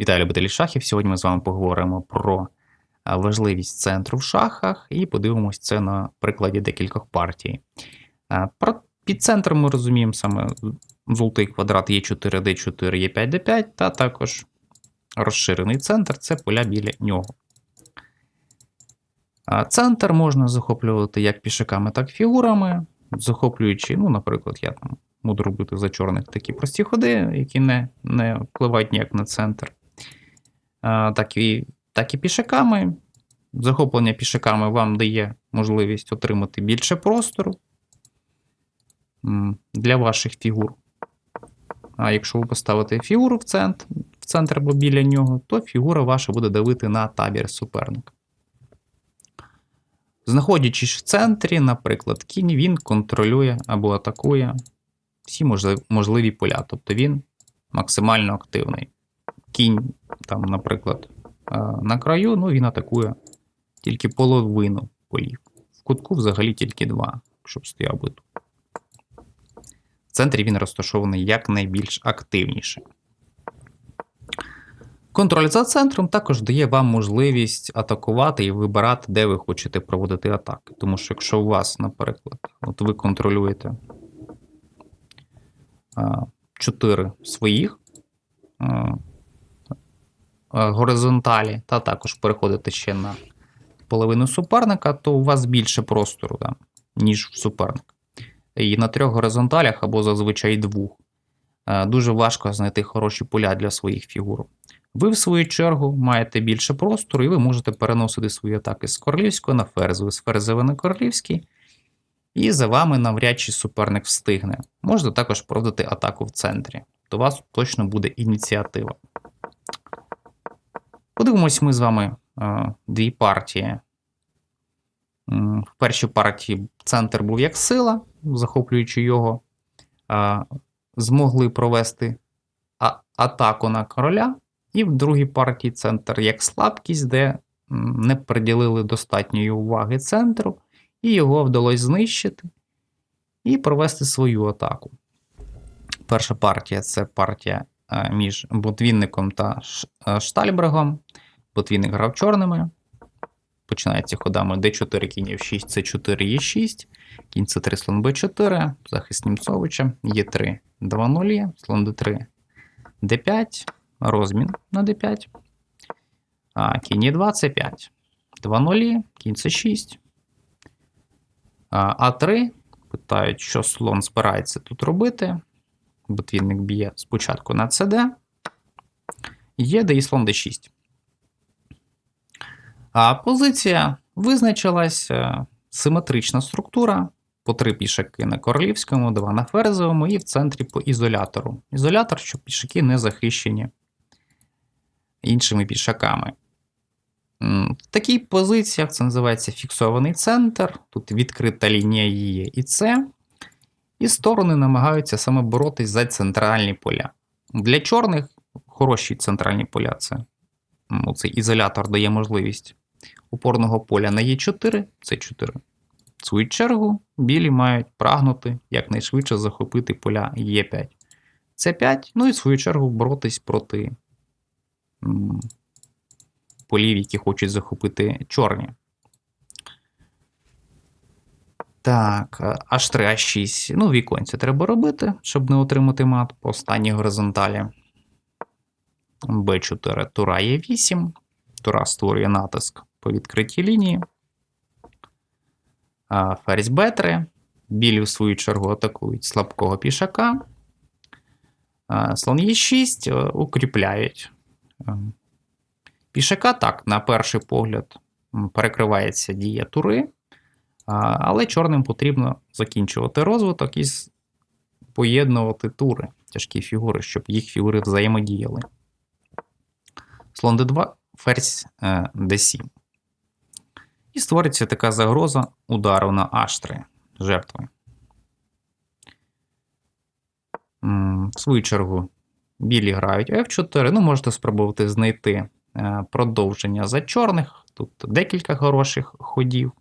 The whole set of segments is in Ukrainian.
Вітаю любителі шахів. Сьогодні ми з вами поговоримо про важливість центру в шахах і подивимось це на прикладі декількох партій. Під центром ми розуміємо саме золотий квадрат Е4, Д4, Е5, Д5, та також розширений центр це поля біля нього. Центр можна захоплювати як пішаками, так і фігурами, захоплюючи, ну, наприклад, я там буду робити за чорних такі прості ходи, які не, не впливають ніяк на центр. А, так, і, так і пішаками. Захоплення пішаками вам дає можливість отримати більше простору для ваших фігур. А якщо ви поставите фігуру в центр, в центр або біля нього, то фігура ваша буде давити на табір суперника. Знаходячись в центрі, наприклад, кінь, він контролює або атакує всі можливі поля. Тобто він максимально активний. Кінь, там, наприклад, е, на краю, ну він атакує тільки половину полів. В кутку взагалі тільки два, щоб стояв би тут. В центрі він розташований якнайбільш активніше. Контроль за центром також дає вам можливість атакувати і вибирати, де ви хочете проводити атаки. Тому що якщо у вас, наприклад, от ви контролюєте 4 своїх а, горизонталі, та також переходите ще на половину суперника, то у вас більше простору, да, ніж в суперника. І на трьох горизонталях або зазвичай двох. Дуже важко знайти хороші поля для своїх фігур. Ви, в свою чергу, маєте більше простору, і ви можете переносити свої атаки з королівського на ферзовий, з ферзовий на королівський. І за вами навряд чи суперник встигне. Можете також проводити атаку в центрі. То у вас точно буде ініціатива. Подивимось ми з вами е, дві партії. В першій партії центр був як сила, захоплюючи його, е, змогли провести атаку на короля. І в другій партії центр як слабкість, де не приділили достатньої уваги центру, і його вдалося знищити і провести свою атаку. Перша партія це партія між Ботвінником та е, Штальбергом. Ботвінник грав чорними. Починається ходами d4, кінь f6, c4, e6, кінь c3, слон b4, захист Німцовича, e3, 2 0, слон d3, d5, розмін на d5, а, кінь e2, c5, 2 0, кінь c6, а, А3 питають, що слон збирається тут робити. Ботвінник б'є спочатку на CD. Є де слон d6. А позиція визначилась е, симетрична структура. По три пішаки на королівському, два на ферзовому і в центрі по ізолятору. Ізолятор, щоб пішаки не захищені іншими пішаками. В такій позиціях це називається фіксований центр. Тут відкрита лінія є і С. І сторони намагаються саме боротись за центральні поля. Для чорних хороші центральні поля це м, цей ізолятор дає можливість опорного поля на Е4, С4. В свою чергу, білі мають прагнути якнайшвидше захопити поля Е5. С5, ну і в свою чергу боротись проти полів, які хочуть захопити чорні. Так, H3, H6. Ну, віконці треба робити, щоб не отримати мат по останній горизонталі. B4, тура є 8. Тура створює натиск по відкритій лінії. А, Ферзь Б3. Білі, в свою чергу, атакують слабкого пішака. Слон Е6 е, укріпляють. е, Пішака так, на перший погляд, перекривається дія тури, але чорним потрібно закінчувати розвиток і поєднувати тури, тяжкі фігури, щоб їх фігури взаємодіяли. Слон d2, ферзь е, d7. І створиться така загроза удару на h3 жертви. В свою чергу, білі грають f4. Ну, можете спробувати знайти е, продовження за чорних. Тут декілька хороших ходів.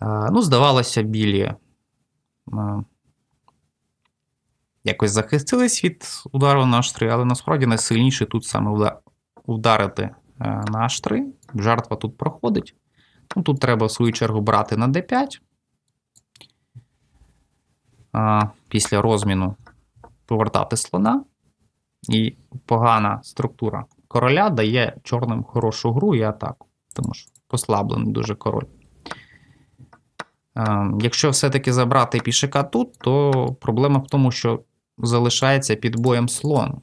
Ну, здавалося, білі якось захистились від удару на H3, але насправді найсильніше тут саме е, на H3. Жертва тут проходить. Ну, тут треба в свою чергу брати на D5. Після розміну повертати слона. І погана структура короля дає чорним хорошу гру і атаку, тому що послаблений дуже король. Е, Якщо все-таки забрати пішака тут, то проблема в тому, що залишається під боєм слон.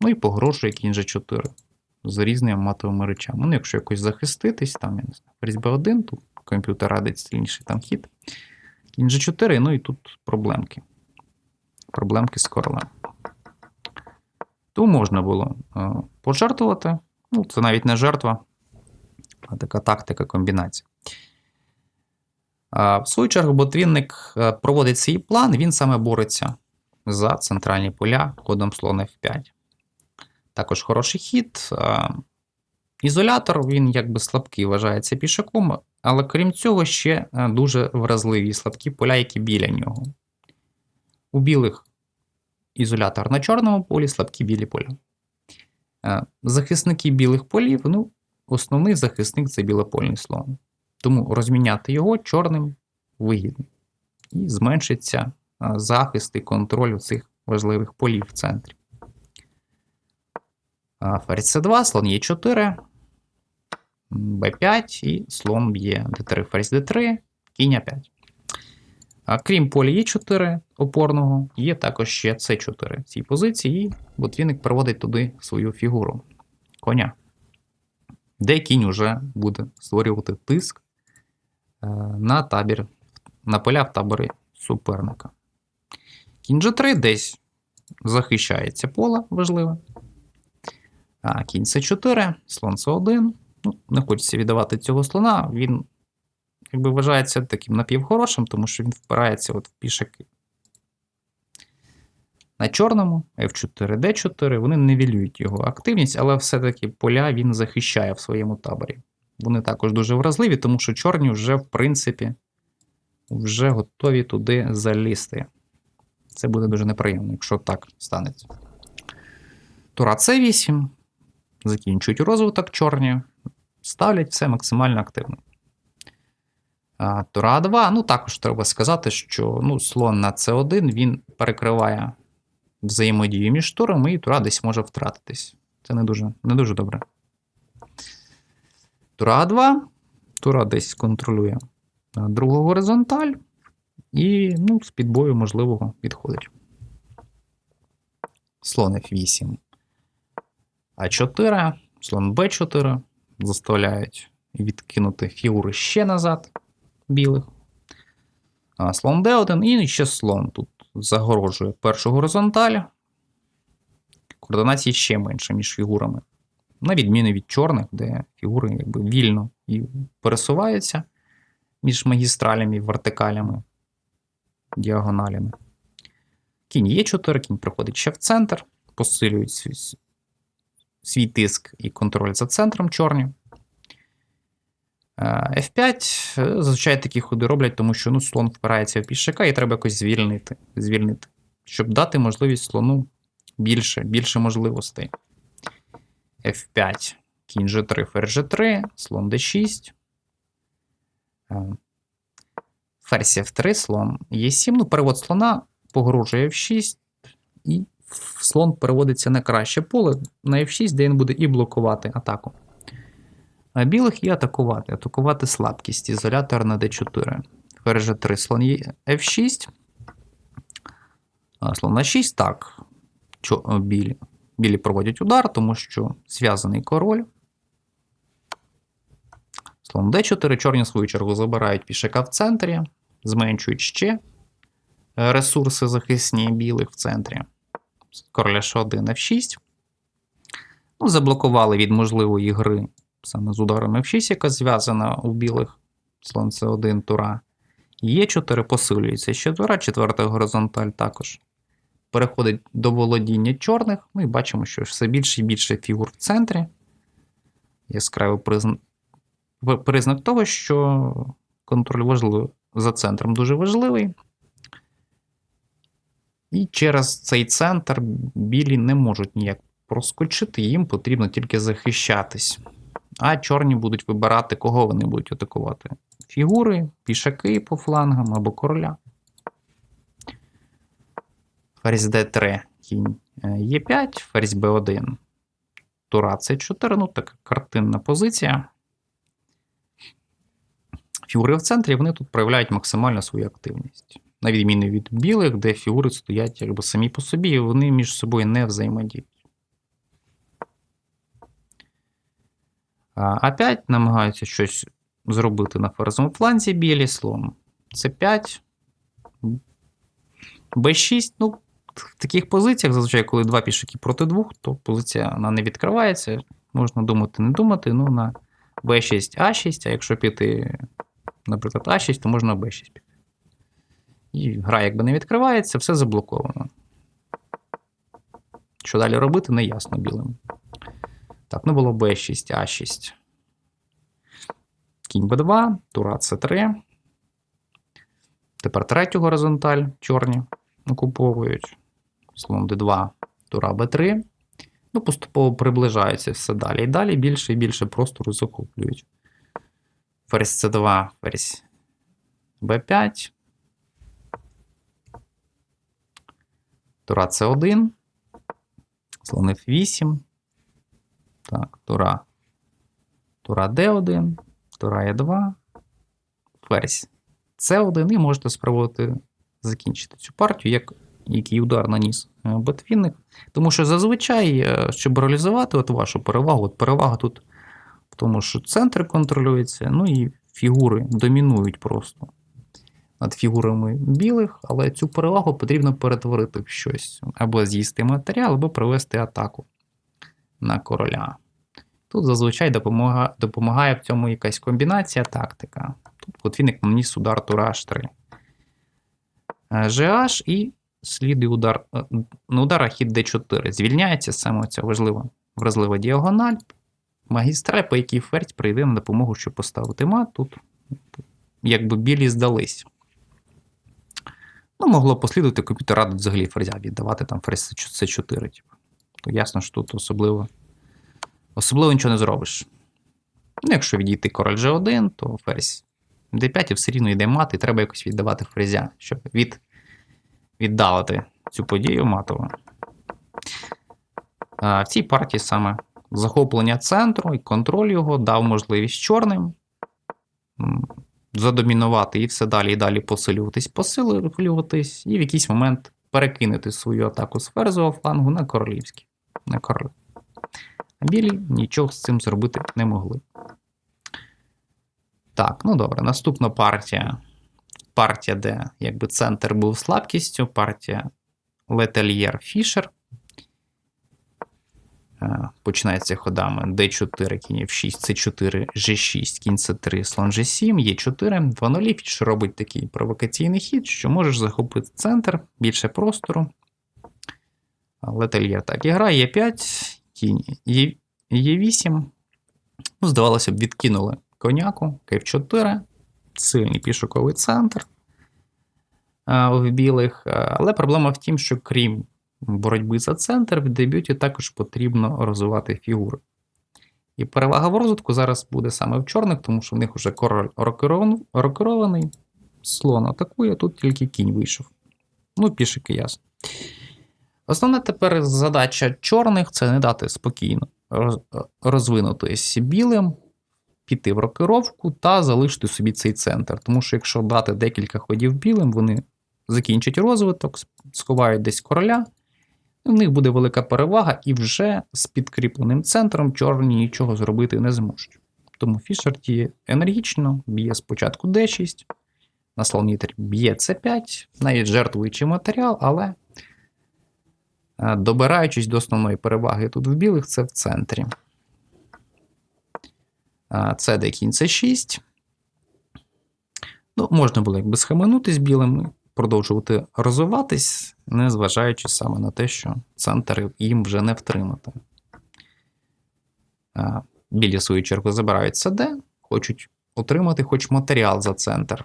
Ну і погрожує кінь G4 з різними матовими речами. Ну, якщо якось захиститись, там, я не знаю, ферзь B1, тут комп'ютер радить сильніший там хід. Кінь G4, ну і тут проблемки. Проблемки з королем. Тому можна було е, пожертвувати. Ну, це навіть не жертва, а така тактика комбінація. В свою чергу, ботвінник е, проводить свій план, він саме бореться за центральні поля кодом слон F5. Також хороший хід. Ізолятор, він якби слабкий вважається пішаком, але крім цього, ще е, дуже вразливі слабкі поля, які біля нього. У білих ізолятор на чорному полі, слабкі білі поля. Е, Захисники білих полів, ну, основний захисник це білопольний слон. Тому розміняти його чорним вигідно. І зменшиться е, захист і контроль у цих важливих полів в центрі. Ферзь С2, слон Е4, Б5 і слон б'є Д3, ферзь Д3, кінь А5. А крім поля Е4 опорного, є також ще С4 в цій позиції, і ботвінник проводить туди свою фігуру коня, де кінь уже буде створювати тиск е, на табір, на поля в таборі суперника. Кінь G3 десь захищається поле важливе. А кінь С4, слон С1. Ну, не хочеться віддавати цього слона. Він якби вважається таким напівхорошим, тому що він впирається от в пішаки. На чорному F4, D4, вони нивелюють його активність, але все-таки поля він захищає в своєму таборі. Вони також дуже вразливі, тому що чорні вже, в принципі, вже готові туди залізти. Це буде дуже неприємно, якщо так станеться. Тура С8. Закінчують розвиток чорні, ставлять все максимально активно. А, Тура А2, ну також треба сказати, що ну, слон на С1 він перекриває взаємодію між турами, і тура десь може втратитись. Це не дуже, не дуже добре. Тура А2, тура десь контролює другу горизонталь, і ну, з підбою можливого відходить. Слон F8. А4, слон Б4 заставляють відкинути фігури ще назад білих. А, слон D1 і ще слон тут загорожує першу горизонталь. Координації ще менше між фігурами. На відміну від чорних, де фігури якби вільно і пересуваються між магістралями, вертикалями, діагоналями. Кінь Е4, кінь приходить ще в центр, посилюють свій, свій тиск і контроль за центром чорні. F5 зазвичай такі ходи роблять, тому що ну, слон впирається в пішака і треба якось звільнити, звільнити, щоб дати можливість слону більше, більше можливостей. F5, кінь G3, ферзь G3, слон D6. Ферзь F3, слон Е7. Ну, перевод слона погрожує F6, і слон переводиться на краще поле на F6, де він буде і блокувати атаку. А білих і атакувати. Атакувати слабкість. Ізолятор на D4. Ферзь G3, слон є F6. А, слон на 6. Так. Чо, білі. Білі проводять удар, тому що зв'язаний король. Слон D4. Чорні, в свою чергу, забирають пішака в центрі, зменшують ще ресурси захисні білих в центрі. Короля Ш1 F6. Ну, Заблокували від можливої гри саме з ударом F6, яка зв'язана у білих слон С1 тура. Є4 посилюється ще тура, четверта горизонталь також переходить до володіння чорних. Ну і бачимо, що все більше і більше фігур в центрі. Яскравий признак, признак того, що контроль важливий за центром дуже важливий. І через цей центр білі не можуть ніяк проскочити, їм потрібно тільки захищатись. А чорні будуть вибирати, кого вони будуть атакувати. Фігури, пішаки по флангам або короля. Ферзь d3, кінь е, Е5, ферзь b1. Тура c4, ну така картинна позиція. Фігури в центрі вони тут проявляють максимально свою активність. На відміну від білих, де фігури стоять якби самі по собі, і вони між собою не взаємодіють. А 5 намагаються щось зробити на ферзовому фланзі білі слон. С5. Б6. Ну, таких позиціях, зазвичай, коли два пішаки проти двох, то позиція вона не відкривається. Можна думати, не думати. Ну, на Б6, А6, а якщо піти, наприклад, А6, то можна Б6 піти. І гра якби не відкривається, все заблоковано. Що далі робити, не ясно білим. Так, ну було b6, а6. Кінь b2, тура c3. Тепер третю горизонталь чорні окуповують. Слон d2, тура b3. Ну, поступово приближаються все далі. І далі більше і більше простору захоплюють. Ферзь c2, ферзь b5. Тура c1. Слон f8. Так, тура. Тура D1, тура Е2, ферзь С1, і можете спробувати закінчити цю партію, як який удар наніс е, ботвінник. Тому що зазвичай, е, щоб реалізувати от вашу перевагу, от перевага тут в тому, що центр контролюється, ну і фігури домінують просто над фігурами білих, але цю перевагу потрібно перетворити в щось або з'їсти матеріал, або провести атаку на короля. Тут зазвичай допомагає, допомагає в цьому якась комбінація тактика. Тут Готвінник наніс удар тура H3. GH і слідує удар е, на удар хід D4. Звільняється саме ця важлива вразлива діагональ. Магістраль, по якій ферзь прийде на допомогу, щоб поставити мат. Тут якби білі здались. Ну, могло послідувати комп'ютер радить взагалі ферзя віддавати там ферзь C4. Типу. То ясно, що тут особливо особливо нічого не зробиш. Ну, якщо відійти король G1, то ферзь D5 і все рівно йде мат, і треба якось віддавати ферзя, щоб від, віддалити цю подію матову. В цій партії саме захоплення центру і контроль його дав можливість чорним задомінувати і все далі і далі посилюватись, посилюватись, і в якийсь момент перекинути свою атаку з ферзового флангу на королівський. На король. А білі нічого з цим зробити не могли. Так, ну добре, наступна партія. Партія, де якби центр був слабкістю, партія Летельєр Фішер. Починається ходами D4, кінь F6, C4, G6, кінь C3, слон G7, Е4, 2 0 Фіш робить такий провокаційний хід, що можеш захопити центр, більше простору. Летельєр так і грає Е5, кінь Е8. Ну, Здавалося б, відкинули коняку, F4, сильний пішоковий центр в білих. Але проблема в тім, що крім боротьби за центр, в дебюті також потрібно розвивати фігури. І перевага в розвитку зараз буде саме в чорних, тому що в них вже король рокерований, слон атакує, тут тільки кінь вийшов. Ну, пішики ясно. Основна тепер задача чорних це не дати спокійно розвинутися білим, піти в рокировку та залишити собі цей центр. Тому що якщо дати декілька ходів білим, вони закінчать розвиток, сховають десь короля, і в них буде велика перевага, і вже з підкріпленим центром чорні нічого зробити не зможуть. Тому Фішер діє енергічно, б'є спочатку D6, на слонітер б'є C5, навіть жертвуючи матеріал, але е, добираючись до основної переваги тут в білих, це в центрі. Це де кінь С6. Ну, Можна було якби схаменутись білим, продовжувати розвиватись, незважаючи саме на те, що центр їм вже не втримати. Білі в свою чергу забирають СД, хочуть отримати хоч матеріал за центр.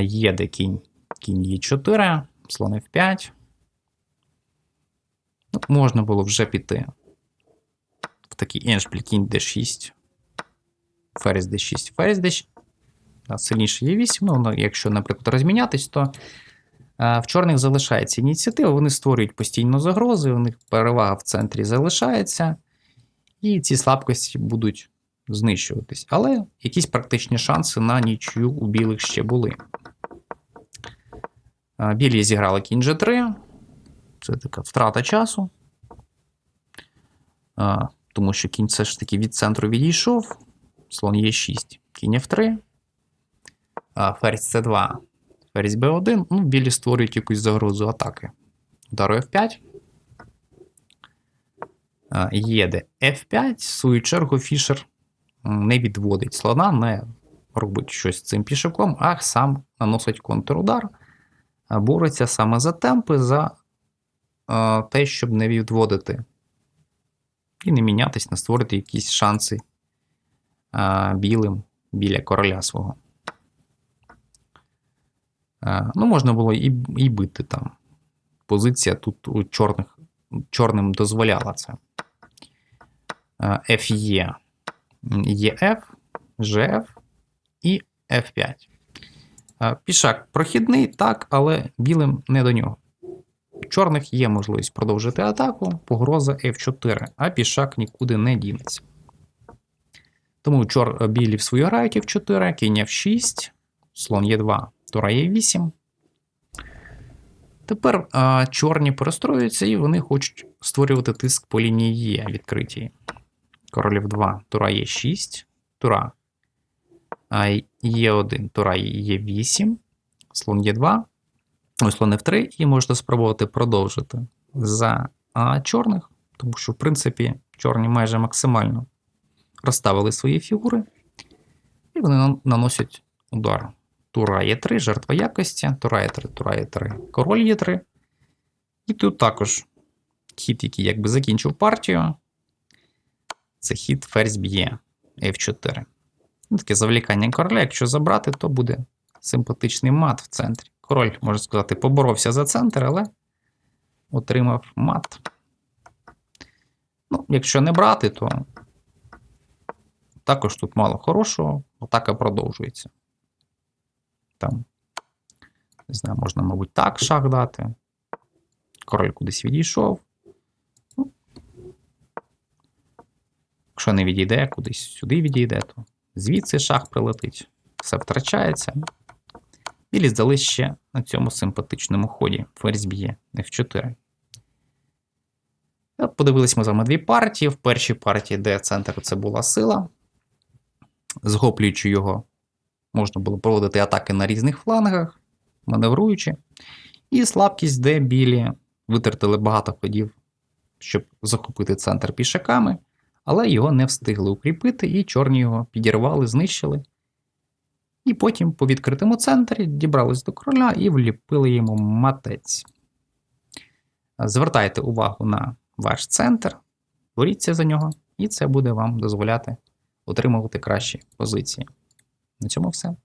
Є де кінь кінь Е4, слон F5. Ну, можна було вже піти такий еншпіль кінь D6. Ферзь D6, ферзь D6. Сильніше є 8. Ну, якщо, наприклад, розмінятись, то в чорних залишається ініціатива, вони створюють постійно загрози, у них перевага в центрі залишається, і ці слабкості будуть знищуватись. Але якісь практичні шанси на нічю у білих ще були. Білі зіграли кінь G3. Це така втрата часу. Тому що кінь все ж таки від центру відійшов. Слон Е6, кінь F3. А, Ферзь С2, ферзь Б1. Ну, білі створюють якусь загрозу атаки. Удару F5. А, Їде F5. В свою чергу Фішер не відводить слона, не робить щось з цим пішаком, а сам наносить контрудар. Бореться саме за темпи, за те, щоб не відводити. І не мінятись, не створити якісь шанси а, білим біля короля свого. Е, Ну, можна було і, і бити там. Позиція тут у чорних, чорним дозволяла це. FE, EF, GF і F5. Е, Пішак прохідний, так, але білим не до нього. Чорних є можливість продовжити атаку, погроза F4, а пішак нікуди не дінеться. Тому чор, білі в свою грають F4, кінь F6, слон Е2, тура Е8. Тепер а, чорні перестроюються і вони хочуть створювати тиск по лінії Е відкритій. Королів 2, тура Е6, тура Е1, тура Е8, слон Е2, ось слон F3, і можна спробувати продовжити за а, чорних, тому що, в принципі, чорні майже максимально розставили свої фігури, і вони наносять удар. Тура Е3, жертва якості, Тура Е3, Тура Е3, король Е3. І тут також хід, який якби закінчив партію. Це хід ферзь б'є F4. Ну, Таке завлікання короля. Якщо забрати, то буде симпатичний мат в центрі. Король, можна сказати, поборовся за центр, але отримав мат. Ну, якщо не брати, то також тут мало хорошого, атака продовжується. Там, не знаю, можна, мабуть, так шах дати. Король кудись відійшов. Ну, Якщо не відійде, кудись сюди відійде, то звідси шах прилетить. Все втрачається. Білі здали ще на цьому симпатичному ході. Ферзь б'є F4. От Подивились ми з вами дві партії. В першій партії, де центр це була сила. Захоплюючи його, можна було проводити атаки на різних флангах, маневруючи. І слабкість, де білі витратили багато ходів, щоб захопити центр пішаками, але його не встигли укріпити, і чорні його підірвали, знищили. І потім по відкритому центрі дібрались до короля і вліпили йому матець. Звертайте увагу на ваш центр, боріться за нього, і це буде вам дозволяти отримувати кращі позиції. На цьому все.